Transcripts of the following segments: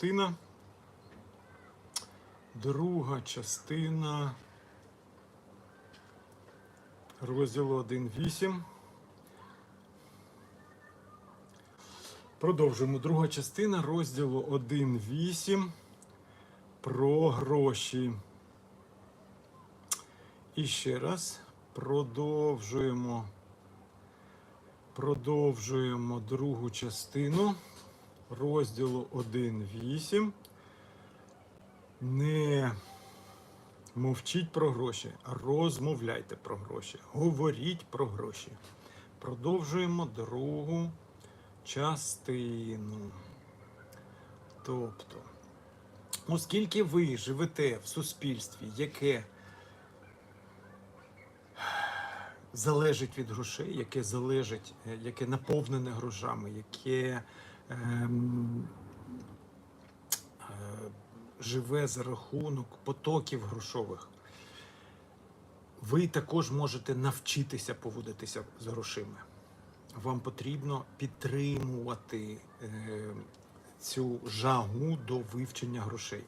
частина. Друга частина розділу 1.8. Продовжуємо. Друга частина розділу 1.8 про гроші. І ще раз продовжуємо. Продовжуємо другу частину розділу 1.8. Не мовчіть про гроші, а розмовляйте про гроші. Говоріть про гроші. Продовжуємо другу частину. Тобто, оскільки ви живете в суспільстві, яке залежить від грошей, яке залежить, яке наповнене грошами, яке живе за рахунок потоків грошових, ви також можете навчитися поводитися з грошима. Вам потрібно підтримувати е, цю жагу до вивчення грошей.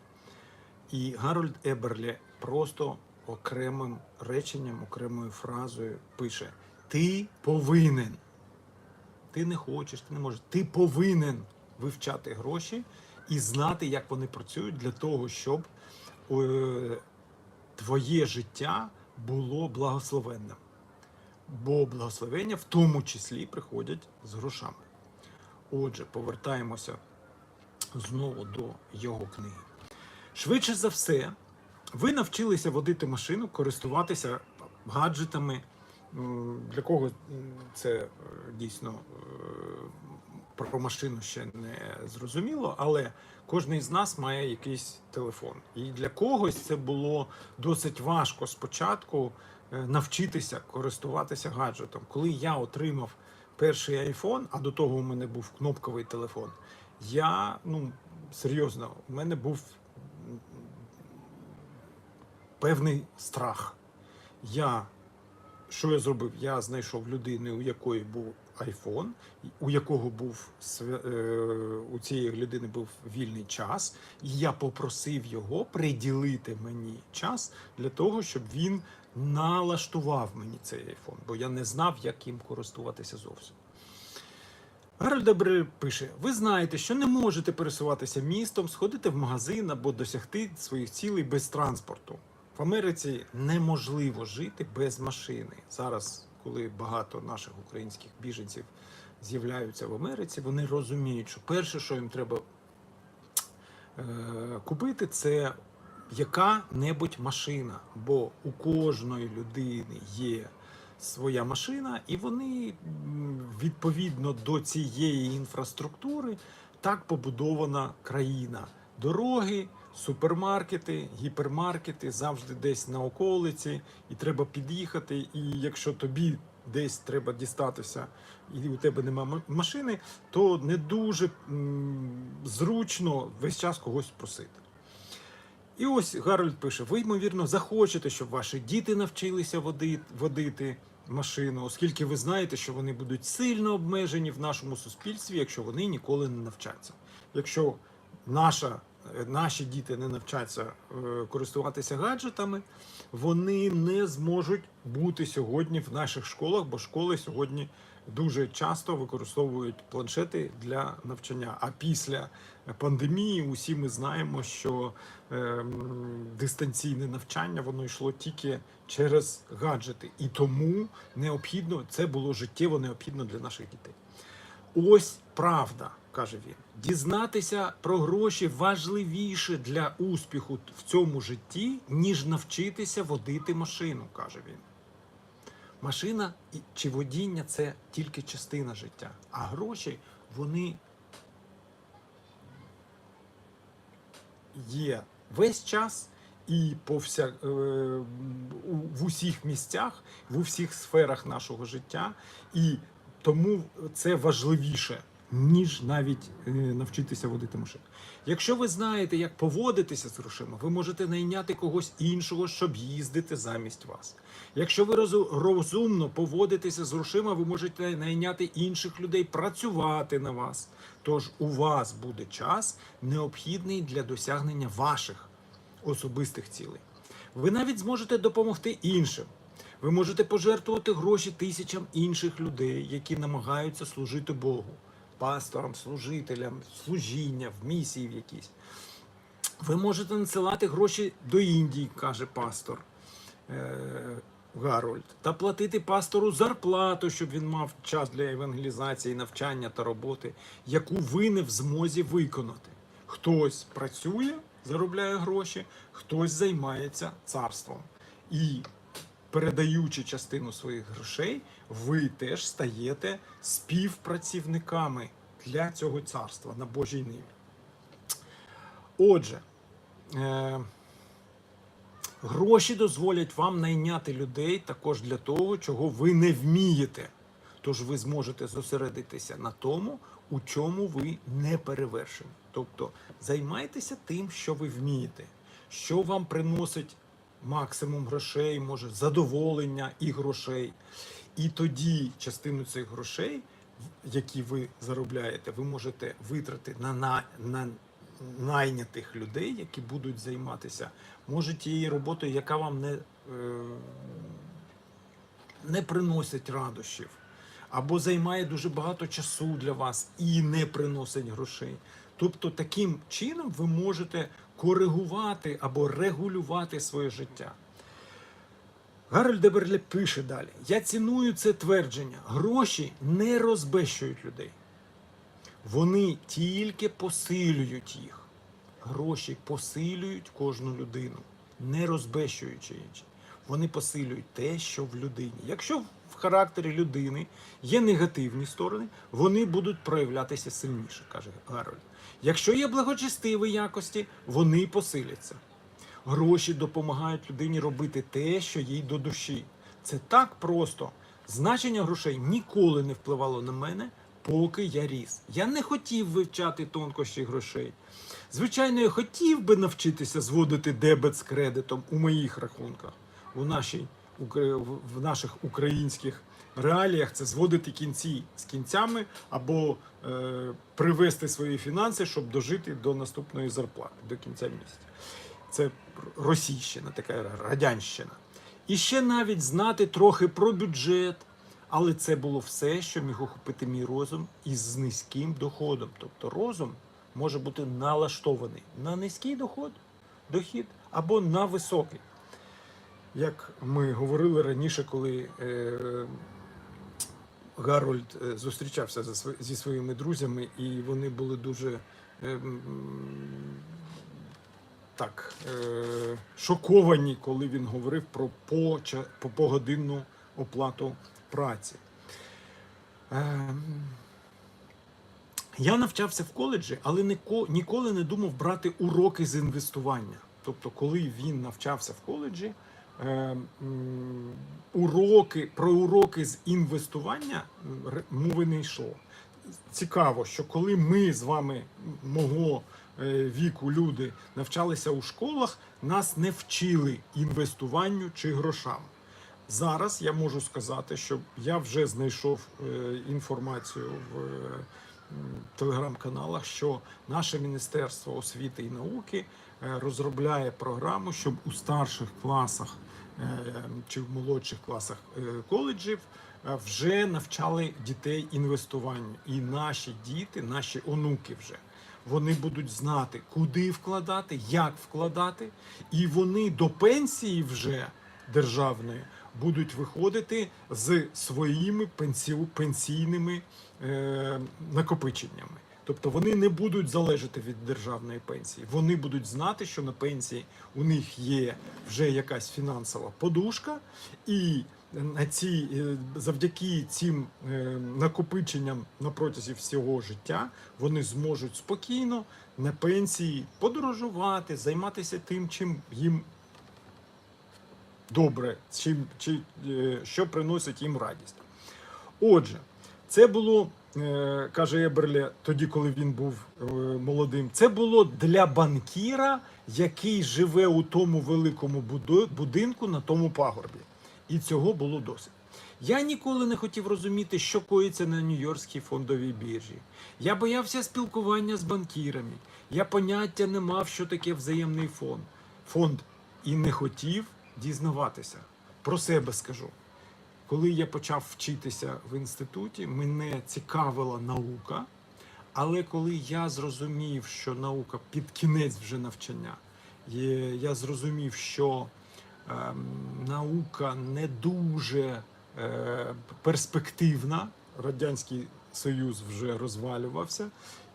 І Гарольд Еберлі просто окремим реченням, окремою фразою пише: Ти повинен. Ти не хочеш, ти не можеш. Ти повинен вивчати гроші і знати, як вони працюють для того, щоб е, твоє життя було благословенним. Бо благословення в тому числі приходять з грошами. Отже, повертаємося знову до його книги. Швидше за все, ви навчилися водити машину, користуватися гаджетами. Для кого це е, дійсно е, про машину ще не зрозуміло, але кожен із нас має якийсь телефон. І для когось це було досить важко спочатку е, навчитися користуватися гаджетом. Коли я отримав перший айфон, а до того у мене був кнопковий телефон, я ну серйозно, у мене був певний страх. Я що я зробив? Я знайшов людину, у якої був айфон, у якого був е, у цієї людини був вільний час, і я попросив його приділити мені час для того, щоб він налаштував мені цей айфон, бо я не знав, як їм користуватися зовсім. Гарольд Дебре пише: ви знаєте, що не можете пересуватися містом, сходити в магазин або досягти своїх цілей без транспорту. В Америці неможливо жити без машини. Зараз, коли багато наших українських біженців з'являються в Америці, вони розуміють, що перше, що їм треба е, купити, це яка-небудь машина. Бо у кожної людини є своя машина, і вони відповідно до цієї інфраструктури так побудована країна. Дороги, супермаркети, гіпермаркети завжди десь на околиці, і треба під'їхати. І якщо тобі десь треба дістатися, і у тебе немає машини, то не дуже зручно весь час когось просити. І ось Гарольд пише: ви, ймовірно, захочете, щоб ваші діти навчилися водити машину, оскільки ви знаєте, що вони будуть сильно обмежені в нашому суспільстві, якщо вони ніколи не навчаться. Якщо наша, наші діти не навчаться е, користуватися гаджетами, вони не зможуть бути сьогодні в наших школах, бо школи сьогодні дуже часто використовують планшети для навчання. А після пандемії усі ми знаємо, що ем, дистанційне навчання воно йшло тільки через гаджети, і тому необхідно це було життєво необхідно для наших дітей. Ось правда, каже він. Дізнатися про гроші важливіше для успіху в цьому житті, ніж навчитися водити машину, каже він. Машина чи водіння це тільки частина життя, а гроші вони є весь час і повся, е, в усіх місцях, в усіх сферах нашого життя, і тому це важливіше. Ніж навіть е, навчитися водити машину. Якщо ви знаєте, як поводитися з грошима, ви можете найняти когось іншого, щоб їздити замість вас. Якщо ви розумно поводитеся з грошима, ви можете найняти інших людей працювати на вас. Тож у вас буде час необхідний для досягнення ваших особистих цілей. Ви навіть зможете допомогти іншим. Ви можете пожертвувати гроші тисячам інших людей, які намагаються служити Богу, пасторам, служителям, служіння, в місії в якісь. Ви можете надсилати гроші до Індії, каже пастор е, Гарольд, та платити пастору зарплату, щоб він мав час для евангелізації, навчання та роботи, яку ви не в змозі виконати. Хтось працює, заробляє гроші, хтось займається царством. І передаючи частину своїх грошей, ви теж стаєте співпрацівниками для цього царства на Божій ниві. Отже, е, гроші дозволять вам найняти людей також для того, чого ви не вмієте. Тож ви зможете зосередитися на тому, у чому ви не перевершені. Тобто займайтеся тим, що ви вмієте, що вам приносить максимум грошей, може задоволення і грошей. І тоді частину цих грошей, які ви заробляєте, ви можете витрати на, на, на найнятих людей, які будуть займатися, може тією роботою, яка вам не, е, не приносить радощів, або займає дуже багато часу для вас і не приносить грошей. Тобто таким чином ви можете коригувати або регулювати своє життя. Гарольд Деберле пише далі: Я ціную це твердження. Гроші не розбещують людей. Вони тільки посилюють їх. Гроші посилюють кожну людину, не розбещуючи інші. Вони посилюють те, що в людині. Якщо характері людини є негативні сторони, вони будуть проявлятися сильніше, каже Гарольд. Якщо є благочестиві якості, вони посиляться. Гроші допомагають людині робити те, що їй до душі. Це так просто. Значення грошей ніколи не впливало на мене, поки я ріс. Я не хотів вивчати тонкощі грошей. Звичайно, я хотів би навчитися зводити дебет з кредитом у моїх рахунках. У нашій, в- наших українських реаліях це зводити кінці з кінцями або е, привести свої фінанси, щоб дожити до наступної зарплати, до кінця місяця. Це російщина, така радянщина. І ще навіть знати трохи про бюджет, але це було все, що міг охопити мій розум із низьким доходом. Тобто розум може бути налаштований на низький доход, дохід або на високий. Як ми говорили раніше, коли е, Гарольд е, зустрічався зі своїми друзями, і вони були дуже е, так шоковані, коли він говорив про по- погодинну оплату праці. Я навчався в коледжі, але ніко- ніколи не думав брати уроки з інвестування. Тобто, коли він навчався в коледжі, уроки про уроки з інвестування мови не йшло. Цікаво, що коли ми з вами мого е, віку люди навчалися у школах, нас не вчили інвестуванню чи грошам. Зараз я можу сказати, що я вже знайшов е, інформацію в е, телеграм-каналах, що наше Міністерство освіти і науки розробляє програму, щоб у старших класах чи в молодших класах е, коледжів е, вже навчали дітей інвестуванню. І наші діти, наші онуки вже. Вони будуть знати, куди вкладати, як вкладати, і вони до пенсії вже державної будуть виходити з своїми пенсійними е, накопиченнями. Тобто вони не будуть залежати від державної пенсії. Вони будуть знати, що на пенсії у них є вже якась фінансова подушка, і на ці, е, завдяки цим е, накопиченням на протязі всього життя вони зможуть спокійно на пенсії подорожувати, займатися тим, чим їм добре, чим, чи, е, що приносить їм радість. Отже, це було каже Еберлі, тоді, коли він був е, молодим, це було для банкіра, який живе у тому великому будинку на тому пагорбі. І цього було досить. Я ніколи не хотів розуміти, що коїться на Нью-Йоркській фондовій біржі. Я боявся спілкування з банкірами. Я поняття не мав, що таке взаємний фонд. фонд і не хотів дізнаватися. Про себе скажу. Коли я почав вчитися в інституті, мене цікавила наука. Але коли я зрозумів, що наука під кінець вже навчання, я зрозумів, що ем, наука не дуже е, перспективна. Радянський Союз вже розвалювався,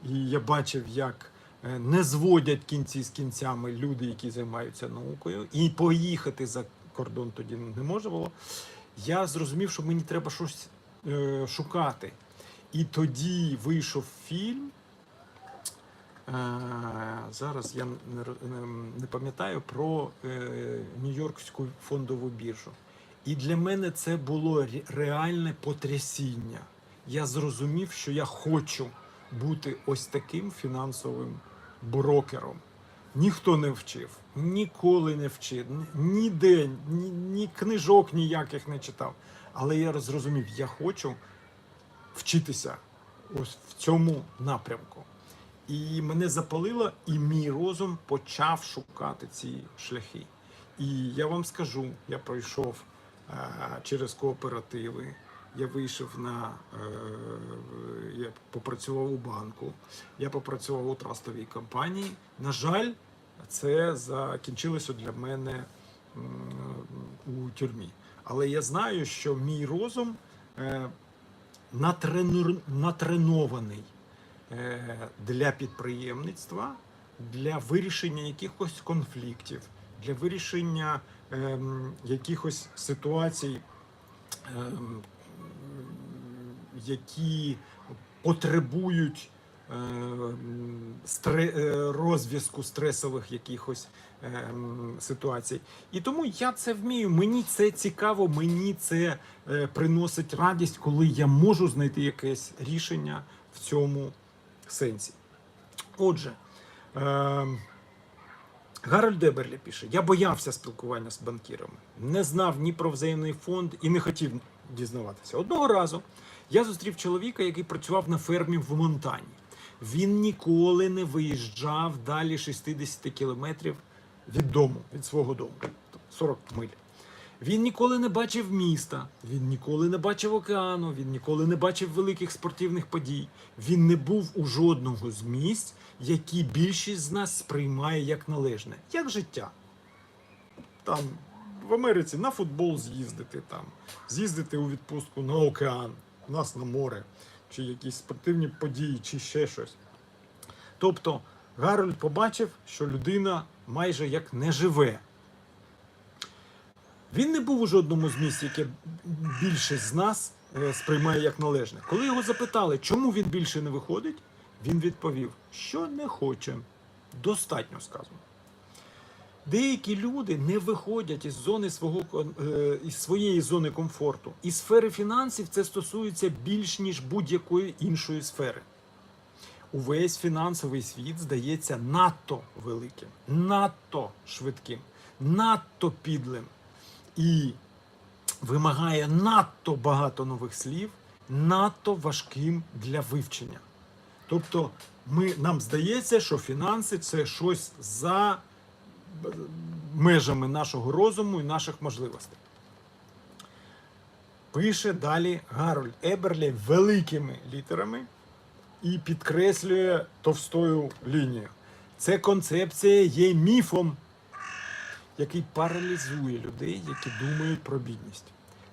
і я бачив, як е, не зводять кінці з кінцями люди, які займаються наукою, і поїхати за кордон тоді не можна було. Я зрозумів, що мені треба щось е, шукати. І тоді вийшов фільм. Е, зараз я не, не- пам'ятаю про е, Нью-Йоркську фондову біржу. І для мене це було реальне потрясіння. Я зрозумів, що я хочу бути ось таким фінансовим брокером. Ніхто не вчив, ніколи не вчив, ні- ніде, ні, ні книжок ніяких не читав. Але я зрозумів, я хочу вчитися ось в цьому напрямку. І мене запалило, і мій розум почав шукати ці шляхи. І я вам скажу, я пройшов е, через кооперативи, я вийшов на е, я попрацював у банку, я попрацював у трастовій компанії. На жаль, це закінчилося для мене у тюрмі. Але я знаю, що мій розум е, натренований е, для підприємництва, для вирішення якихось конфліктів, для вирішення ем, якихось ситуацій, ем, які потребують розв'язку стресових якихось ем, ситуацій. І тому я це вмію. Мені це цікаво, мені це е, приносить радість, коли я можу знайти якесь рішення в цьому сенсі. Отже, Гарольд Деберлі пише: Я боявся спілкування з банкірами, не знав ні про взаємний фонд і не хотів дізнаватися. Одного разу я зустрів чоловіка, який працював на фермі в Монтані. Він ніколи не виїжджав далі 60 кілометрів від дому, від свого дому, тобто 40 миль. Він ніколи не бачив міста, він ніколи не бачив океану, він ніколи не бачив великих спортивних подій. Він не був у жодного з місць, які більшість з нас сприймає як належне, як життя. Там в Америці на футбол з'їздити, там, з'їздити у відпустку на океан, у нас на море, чи якісь спортивні події, чи ще щось. Тобто Гарольд побачив, що людина майже як не живе. Він не був у жодному з місць, яке більшість з нас е, сприймає як належне. Коли його запитали, чому він більше не виходить, він відповів, що не хоче. Достатньо сказано. Деякі люди не виходять із зони свого е, із своєї зони комфорту. І сфери фінансів це стосується більш ніж будь-якої іншої сфери. Увесь фінансовий світ здається надто великим, надто швидким, надто підлим і вимагає надто багато нових слів, надто важким для вивчення. Тобто, ми, нам здається, що фінанси це щось за межами нашого розуму і наших можливостей. Пише далі Гарольд Еберлі великими літерами і підкреслює товстою лінією. Це концепція є міфом, який паралізує людей, які думають про бідність.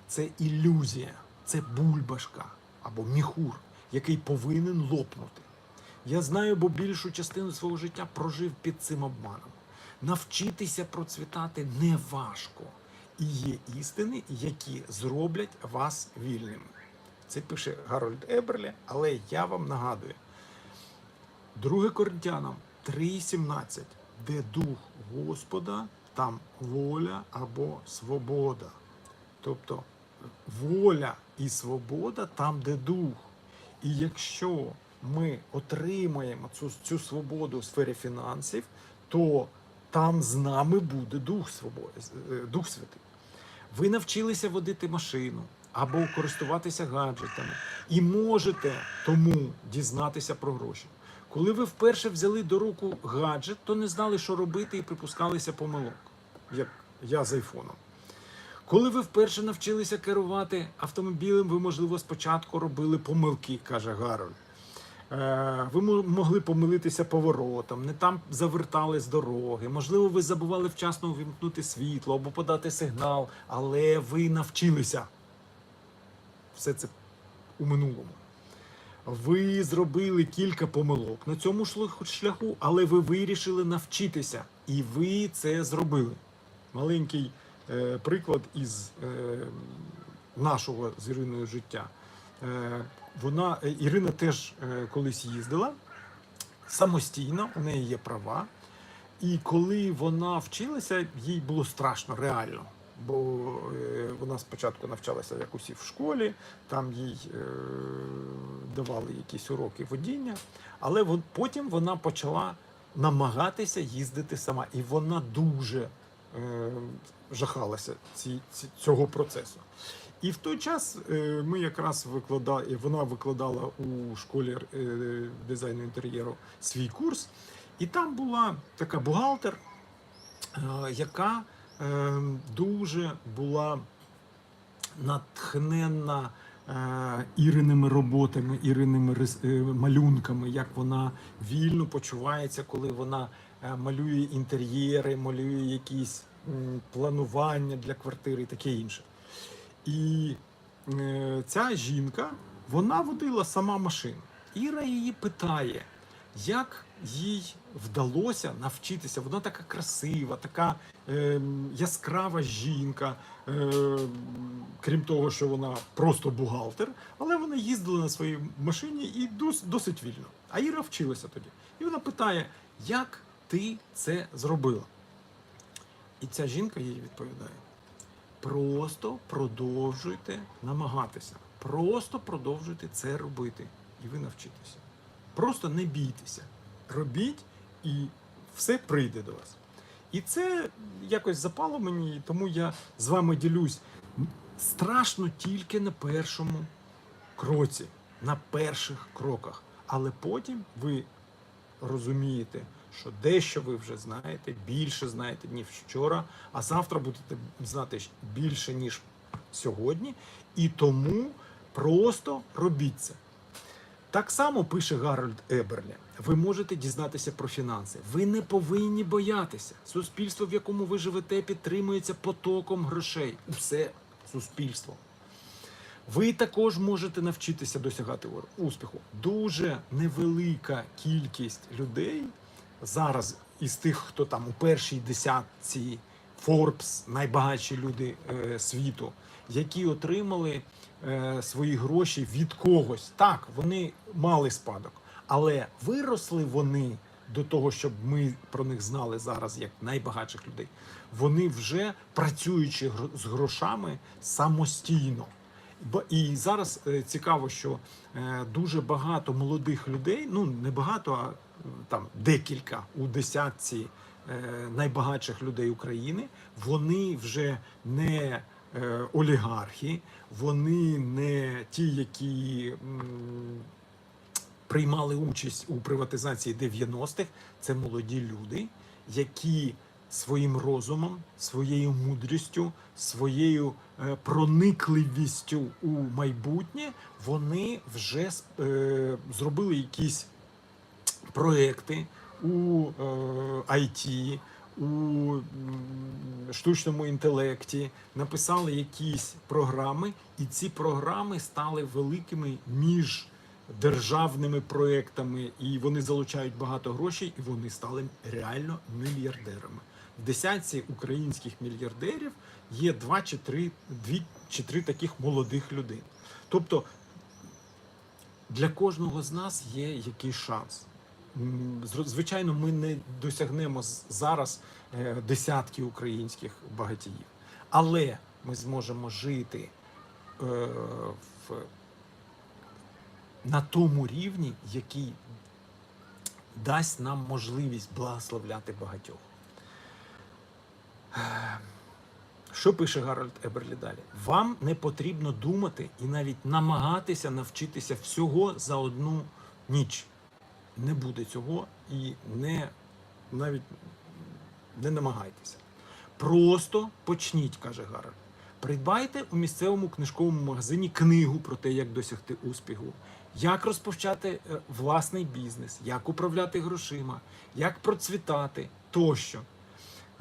Це ілюзія, це бульбашка або міхур, який повинен лопнути. Я знаю, бо більшу частину свого життя прожив під цим обманом. Навчитися процвітати не важко. І є істини, які зроблять вас вільними. Це пише Гарольд Еберлі, але я вам нагадую. 2 Коринтянам 3,17, де дух Господа, там воля або свобода. Тобто воля і свобода там, де дух. І якщо ми отримаємо цю, цю свободу у сфері фінансів, то там з нами буде Дух Свободи, е, Дух Святий. Ви навчилися водити машину або користуватися гаджетами, і можете тому дізнатися про гроші. Коли ви вперше взяли до руку гаджет, то не знали, що робити, і припускалися помилок, як я з айфоном. Коли ви вперше навчилися керувати автомобілем, ви, можливо, спочатку робили помилки, каже Гарольд. Е, Ви могли помилитися поворотом, не там завертали з дороги. Можливо, ви забували вчасно увімкнути світло або подати сигнал, але ви навчилися. Все це у минулому. Ви зробили кілька помилок на цьому шляху, але ви вирішили навчитися, і ви це зробили. Маленький е, приклад із е, нашого з життя. Е, вона, е, Ірина теж е, колись їздила самостійно, у неї є права. І коли вона вчилася, їй було страшно реально. Бо е, вона спочатку навчалася як усі в школі, там їй давали якісь уроки водіння, але потім вона почала намагатися їздити сама. І вона дуже жахалася цього процесу. І в той час е, ми якраз викладали, вона викладала у школі е, дизайну інтер'єру свій курс, і там була така бухгалтер, е, яка дуже була натхненна іриними роботами, іриними малюнками, як вона вільно почувається, коли вона малює інтер'єри, малює якісь планування для квартири і таке інше. І е, ця жінка вона водила сама машину. Іра її питає, як їй вдалося навчитися. Вона така красива, така е, яскрава жінка. Е, крім того, що вона просто бухгалтер, але вона їздила на своїй машині і дос, досить вільно. А Іра вчилася тоді. І вона питає, як ти це зробила? І ця жінка їй відповідає: просто продовжуйте намагатися. Просто продовжуйте це робити, і ви навчитеся. Просто не бійтеся. Робіть, і все прийде до вас. І це якось запало мені, тому я з вами ділюсь. Страшно тільки на першому кроці, на перших кроках. Але потім ви розумієте, що дещо ви вже знаєте, більше знаєте, ніж вчора, а завтра будете знати більше, ніж сьогодні. І тому просто робіть це. Так само пише Гарольд Еберлі. Ви можете дізнатися про фінанси. Ви не повинні боятися. Суспільство, в якому ви живете, підтримується потоком грошей. Усе суспільство. Ви також можете навчитися досягати успіху. Дуже невелика кількість людей зараз із тих, хто там у першій десятці Forbes, найбагатші люди е, світу, які отримали е, свої гроші від когось. Так, вони мали спадок, але виросли вони до того, щоб ми про них знали зараз як найбагатших людей. Вони вже працюючи з грошами самостійно. І зараз е, цікаво, що дуже багато молодих людей, ну не багато, а там декілька у десятці е, найбагатших людей України, вони вже не е, олігархи, вони не ті, які приймали участь у приватизації 90-х. Це молоді люди, які своїм розумом, своєю мудрістю, своєю е, проникливістю у майбутнє вони вже зробили якісь проекти у IT, у штучному інтелекті, написали якісь програми, і ці програми стали великими міждержавними проектами, і вони залучають багато грошей, і вони стали реально мільярдерами. В десятці українських мільярдерів є два чи три, дві чи три таких молодих людей. Тобто для кожного з нас є якийсь шанс. Звичайно, ми не досягнемо зараз е, десятки українських багатіїв, але ми зможемо жити е, в на тому рівні, який дасть нам можливість благословляти багатьох. Е, Що пише Гарольд Еберлі далі? Вам не потрібно думати і навіть намагатися навчитися всього за одну ніч. Не буде цього і не навіть не намагайтеся. Просто почніть, каже Гарольд. Придбайте у місцевому книжковому магазині книгу про те, як досягти успіху, як розпочати е, власний бізнес, як управляти грошима, як процвітати тощо.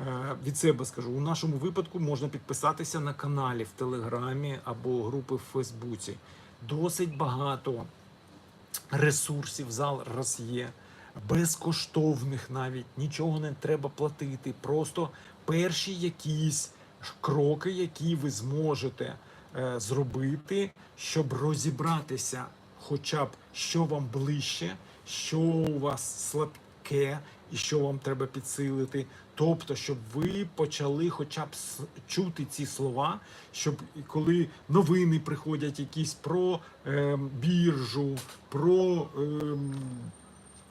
Е, Від себе скажу, у нашому випадку можна підписатися на каналі в Телеграмі або групи в Фейсбуці. Досить багато ресурсів зараз є, безкоштовних навіть, нічого не треба платити. Просто перші якісь кроки, які ви зможете е, зробити, щоб розібратися, хоча б що вам ближче, що у вас слабке і що вам треба підсилити. Тобто, щоб ви почали хоча б чути ці слова, щоб коли новини приходять якісь про ем, біржу, про ем,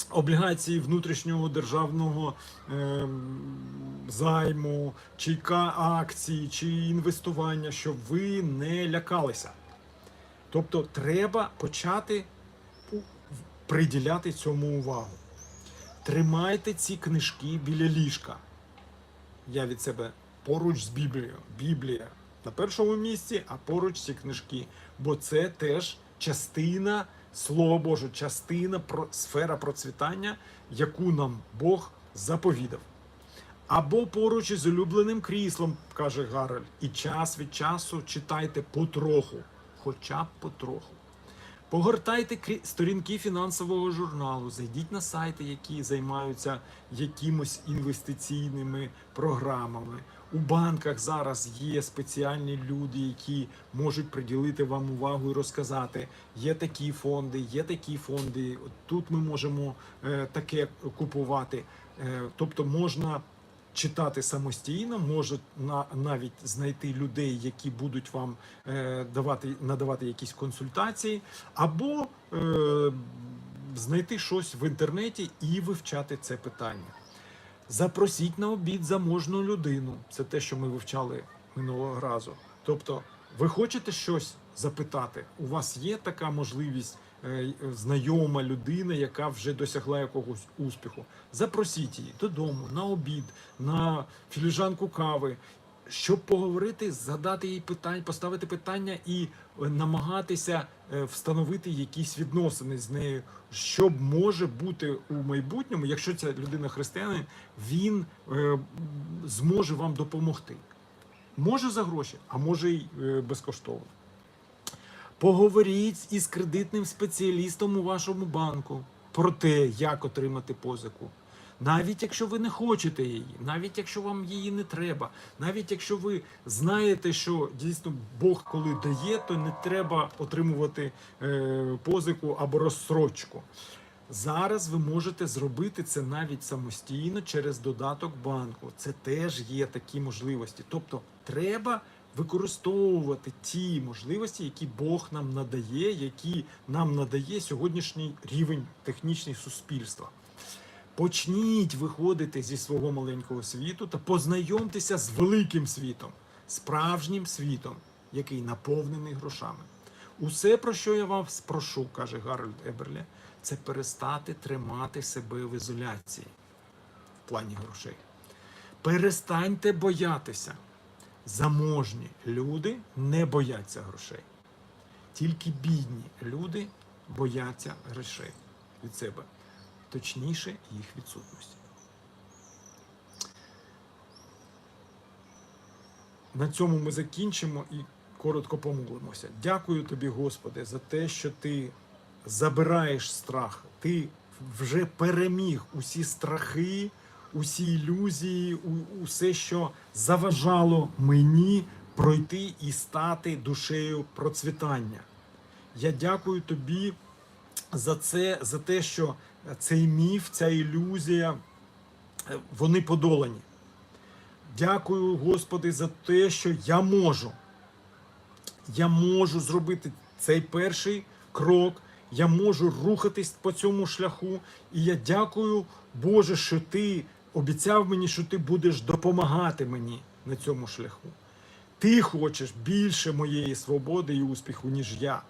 облігації внутрішнього державного ем, займу, чи акції, чи інвестування, щоб ви не лякалися. Тобто треба почати приділяти цьому увагу. Тримайте ці книжки біля ліжка. Я від себе поруч з Біблією. Біблія на першому місці, а поруч ці книжки. Бо це теж частина Слова Боже, частина сфера процвітання, яку нам Бог заповідав. Або поруч із улюбленим кріслом, каже Гарольд, і час від часу читайте потроху, хоча б потроху. Погортайте сторінки фінансового журналу, зайдіть на сайти, які займаються якимось інвестиційними програмами. У банках зараз є спеціальні люди, які можуть приділити вам увагу і розказати: є такі фонди, є такі фонди. Тут ми можемо е, таке купувати. Е, тобто можна читати самостійно, може на, навіть знайти людей, які будуть вам е, давати, надавати якісь консультації, або е, знайти щось в інтернеті і вивчати це питання. Запросіть на обід заможну людину. Це те, що ми вивчали минулого разу. Тобто, ви хочете щось запитати? У вас є така можливість, знайома людина, яка вже досягла якогось успіху. Запросіть її додому на обід, на філіжанку кави, щоб поговорити, задати їй питання, поставити питання і е, намагатися е, встановити якісь відносини з нею, що може бути у майбутньому, якщо ця людина християнин, він е, зможе вам допомогти. Може за гроші, а може й е, безкоштовно. Поговоріть із кредитним спеціалістом у вашому банку про те, як отримати позику. Навіть якщо ви не хочете її, навіть якщо вам її не треба, навіть якщо ви знаєте, що дійсно Бог коли дає, то не треба отримувати е, позику або розсрочку. Зараз ви можете зробити це навіть самостійно через додаток банку. Це теж є такі можливості. Тобто, треба використовувати ті можливості, які Бог нам надає, які нам надає сьогоднішній рівень технічний суспільства. Почніть виходити зі свого маленького світу та познайомтеся з великим світом, справжнім світом, який наповнений грошами. Усе, про що я вас прошу, каже Гарольд Еберлі, це перестати тримати себе в ізоляції в плані грошей. Перестаньте боятися. Заможні люди не бояться грошей. Тільки бідні люди бояться грошей від себе, точніше їх відсутності. На цьому ми закінчимо і коротко помолимося. Дякую тобі, Господи, за те, що ти забираєш страх. Ти вже переміг усі страхи, усі ілюзії, усе, що заважало мені пройти і стати душею процвітання. Я дякую тобі за це, за те, що цей міф, ця ілюзія, е, вони подолані. Дякую, Господи, за те, що я можу. Я можу зробити цей перший крок. я можу рухатись по цьому шляху. І я дякую, Боже, що ти обіцяв мені, що ти будеш допомагати мені на цьому шляху. Ти хочеш більше моєї свободи і успіху, ніж я.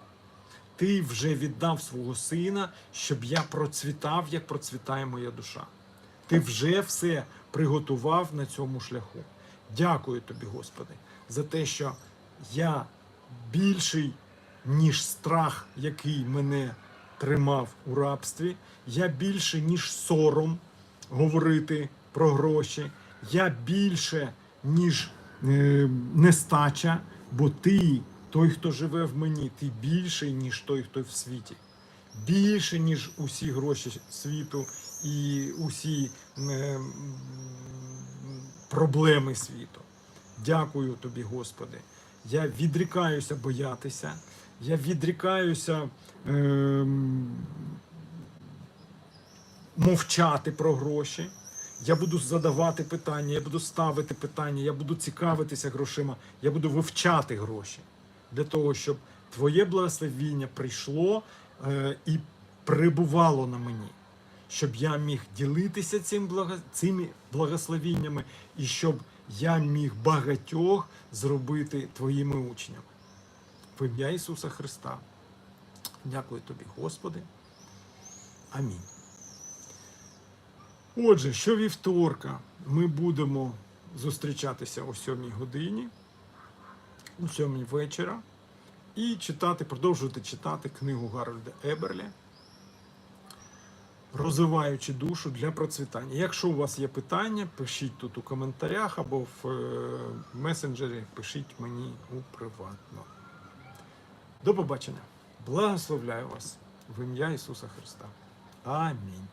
Ти вже віддав свого сина, щоб я процвітав, як процвітає моя душа. Ти вже все приготував на цьому шляху. Дякую тобі, Господи, за те, що я більший, ніж страх, який мене тримав у рабстві. Я більше, ніж сором говорити про гроші. Я більше, ніж е, нестача, бо ти, той, хто живе в мені, ти більший, ніж той, хто в світі. Більше, ніж усі гроші світу і усі е, проблеми світу. Дякую тобі, Господи. Я відрікаюся боятися, я відрікаюся ем, мовчати про гроші. Я буду задавати питання, я буду ставити питання, я буду цікавитися грошима, я буду вивчати гроші для того, щоб твоє благословіння прийшло е, і прибувало на мені, щоб я міг ділитися цим благо, цими благословіннями і щоб я міг багатьох зробити твоїми учнями. В ім'я Ісуса Христа. Дякую тобі, Господи. Амінь. Отже, щовівторка ми будемо зустрічатися о 7 годині, о 7 вечора, і читати, продовжувати читати книгу Гарольда Еберлі, розвиваючи душу для процвітання. Якщо у вас є питання, пишіть тут у коментарях або в е, месенджері, пишіть мені у приватно. До побачення. Благословляю вас в ім'я Ісуса Христа. Амінь.